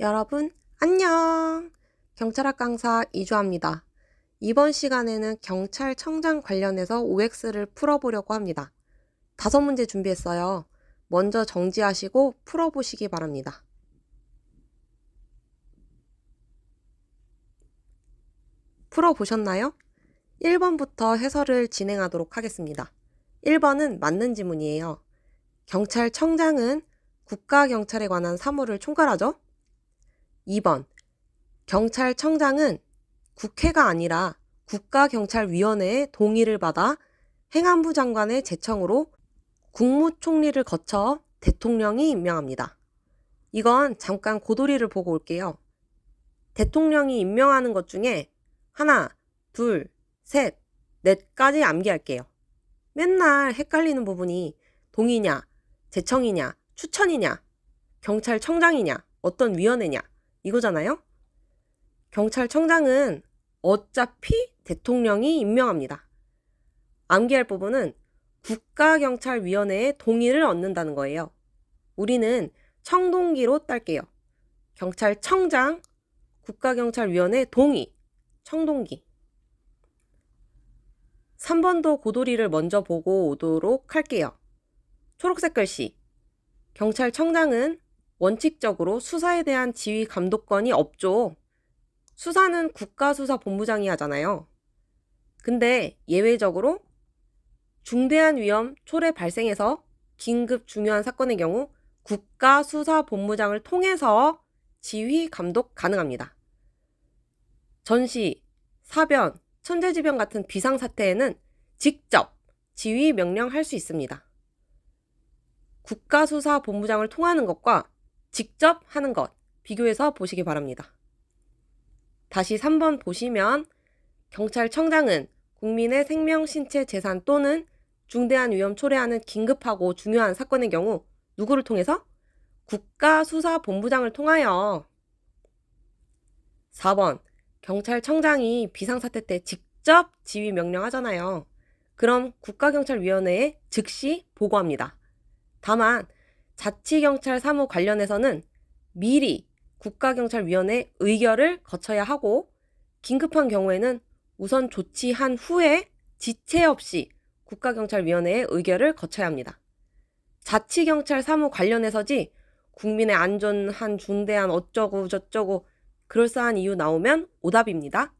여러분, 안녕! 경찰학 강사 이주아입니다. 이번 시간에는 경찰청장 관련해서 OX를 풀어보려고 합니다. 다섯 문제 준비했어요. 먼저 정지하시고 풀어보시기 바랍니다. 풀어보셨나요? 1번부터 해설을 진행하도록 하겠습니다. 1번은 맞는 지문이에요. 경찰청장은 국가경찰에 관한 사무를 총괄하죠? 2번. 경찰청장은 국회가 아니라 국가경찰위원회의 동의를 받아 행안부 장관의 제청으로 국무총리를 거쳐 대통령이 임명합니다. 이건 잠깐 고도리를 보고 올게요. 대통령이 임명하는 것 중에 하나, 둘, 셋, 넷까지 암기할게요. 맨날 헷갈리는 부분이 동의냐, 제청이냐, 추천이냐, 경찰청장이냐, 어떤 위원회냐, 이거잖아요? 경찰청장은 어차피 대통령이 임명합니다. 암기할 부분은 국가경찰위원회의 동의를 얻는다는 거예요. 우리는 청동기로 딸게요. 경찰청장, 국가경찰위원회 동의, 청동기. 3번도 고도리를 먼저 보고 오도록 할게요. 초록색 글씨. 경찰청장은 원칙적으로 수사에 대한 지휘 감독권이 없죠. 수사는 국가수사본부장이 하잖아요. 근데 예외적으로 중대한 위험 초래 발생해서 긴급 중요한 사건의 경우 국가수사본부장을 통해서 지휘 감독 가능합니다. 전시, 사변, 천재지변 같은 비상사태에는 직접 지휘 명령할 수 있습니다. 국가수사본부장을 통하는 것과 직접 하는 것 비교해서 보시기 바랍니다. 다시 3번 보시면 경찰청장은 국민의 생명, 신체, 재산 또는 중대한 위험 초래하는 긴급하고 중요한 사건의 경우 누구를 통해서? 국가수사본부장을 통하여 4번 경찰청장이 비상사태 때 직접 지휘 명령하잖아요. 그럼 국가경찰위원회에 즉시 보고합니다. 다만 자치경찰 사무 관련해서는 미리 국가경찰위원회 의결을 거쳐야 하고 긴급한 경우에는 우선 조치한 후에 지체 없이 국가경찰위원회의 의결을 거쳐야 합니다. 자치경찰 사무 관련해서지 국민의 안전한 중대한 어쩌고 저쩌고 그럴싸한 이유 나오면 오답입니다.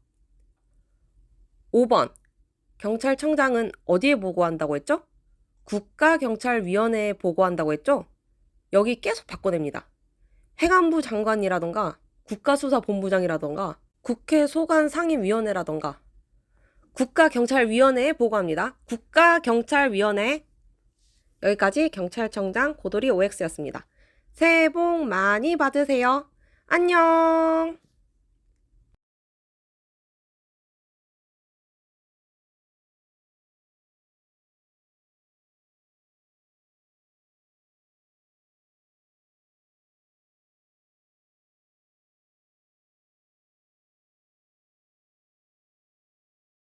5번. 경찰청장은 어디에 보고한다고 했죠? 국가경찰위원회에 보고한다고 했죠? 여기 계속 바꿔냅니다. 행안부 장관이라던가 국가수사본부장이라던가 국회 소관 상임위원회라던가 국가경찰위원회에 보고합니다. 국가경찰위원회 여기까지 경찰청장 고도리 OX였습니다. 새해 복 많이 받으세요. 안녕!